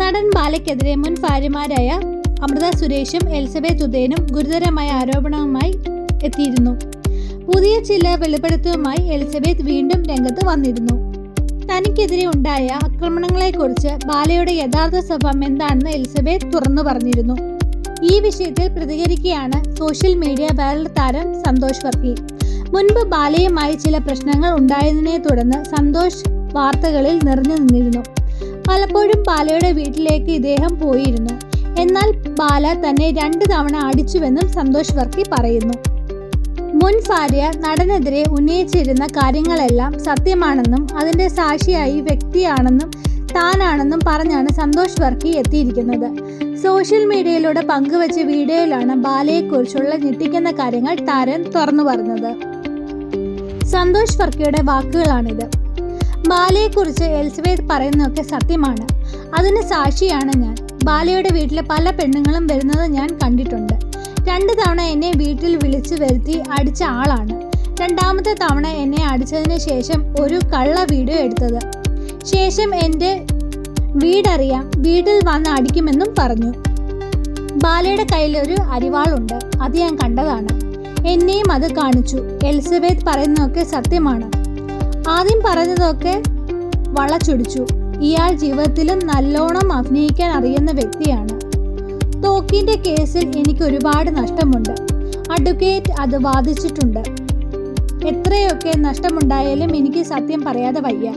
നടൻ ബാലയ്ക്കെതിരെ മുൻ ഭാര്യമാരായ അമൃത സുരേഷും എലിസബത്ത് ഉദയനും ഗുരുതരമായ ആരോപണവുമായി എത്തിയിരുന്നു. പുതിയ ചില വെളിപ്പെടുത്തലുമായി എലിസബത്ത് വീണ്ടും രംഗത്ത് വന്നിരുന്നു. തനിക്കെതിരെ ഉണ്ടായ ആക്രമണങ്ങളെക്കുറിച്ച് ബാലയുടെ യഥാർത്ഥ സ്വഭാവം എന്താണെന്ന് എലിസബത്ത് തുറന്നു പറഞ്ഞിരുന്നു. ഈ വിഷയത്തിൽ പ്രതികരിക്കുകയാണ് സോഷ്യൽ മീഡിയ വൈറൽ താരം സന്തോഷ് വർക്കി മുൻപ് ബാലയുമായി ചില പ്രശ്നങ്ങൾ ഉണ്ടായതിനെ തുടർന്ന് സന്തോഷ് വാർത്തകളിൽ നിറഞ്ഞു നിന്നിരുന്നു. പലപ്പോഴും ബാലയുടെ വീട്ടിലേക്ക് ഇദ്ദേഹം പോയിരുന്നു. എന്നാൽ ബാല തന്നെ രണ്ട് തവണ അടിച്ചുവെന്നും സന്തോഷ് വർക്കി പറയുന്നു. മുൻ ഭാര്യ നടനെതിരെ ഉന്നയിച്ചിരുന്ന കാര്യങ്ങളെല്ലാം സത്യമാണെന്നും അതിന്റെ സാക്ഷിയായി വ്യക്തിയാണെന്നും താനാണെന്നും പറഞ്ഞാണ് സന്തോഷ് വർക്കി എത്തിയിരിക്കുന്നത്. സോഷ്യൽ മീഡിയയിലൂടെ പങ്കുവച്ച വീഡിയോയിലാണ് ബാലയെക്കുറിച്ചുള്ള ഞെട്ടിക്കുന്ന കാര്യങ്ങൾ താരൻ തുറന്നു പറഞ്ഞത്. സന്തോഷ് വർക്കിയുടെ വാക്കുകളാണിത്. ബാലയെക്കുറിച്ച് എൽസബേത്ത് പറയുന്നതൊക്കെ സത്യമാണ്. അതിന് സാക്ഷിയാണ് ഞാൻ. ബാലയുടെ വീട്ടിലെ പല പെണ്ണുങ്ങളും വരുന്നത് ഞാൻ കണ്ടിട്ടുണ്ട്. രണ്ട് തവണ എന്നെ വീട്ടിൽ വിളിച്ചു വരുത്തി അടിച്ച ആളാണ്. രണ്ടാമത്തെ തവണ എന്നെ അടിച്ചതിന് ശേഷം ഒരു കള്ള വീഡിയോ എടുത്തത്. ശേഷം എന്റെ വീടറിയാം വീട്ടിൽ വന്ന് അടിക്കുമെന്നും പറഞ്ഞു. ബാലയുടെ കയ്യിൽ ഒരു അരിവാളുണ്ട്. അത് ഞാൻ കണ്ടതാണ്. എന്നെയും അത് കാണിച്ചു. എലിസബത്ത് പറയുന്നതൊക്കെ സത്യമാണ്. ആദ്യം പറഞ്ഞതൊക്കെ വളച്ചൊടിച്ചു. ഇയാൾ ജീവിതത്തിലും നല്ലോണം അഭിനയിക്കാൻ അറിയുന്ന വ്യക്തിയാണ്. തോക്കിന്റെ കേസിൽ എനിക്ക് ഒരുപാട് നഷ്ടമുണ്ട്. അഡ്വക്കേറ്റ് അത് വാദിച്ചിട്ടുണ്ട്. എത്രയൊക്കെ നഷ്ടമുണ്ടായാലും എനിക്ക് സത്യം പറയാതെ വയ്യ.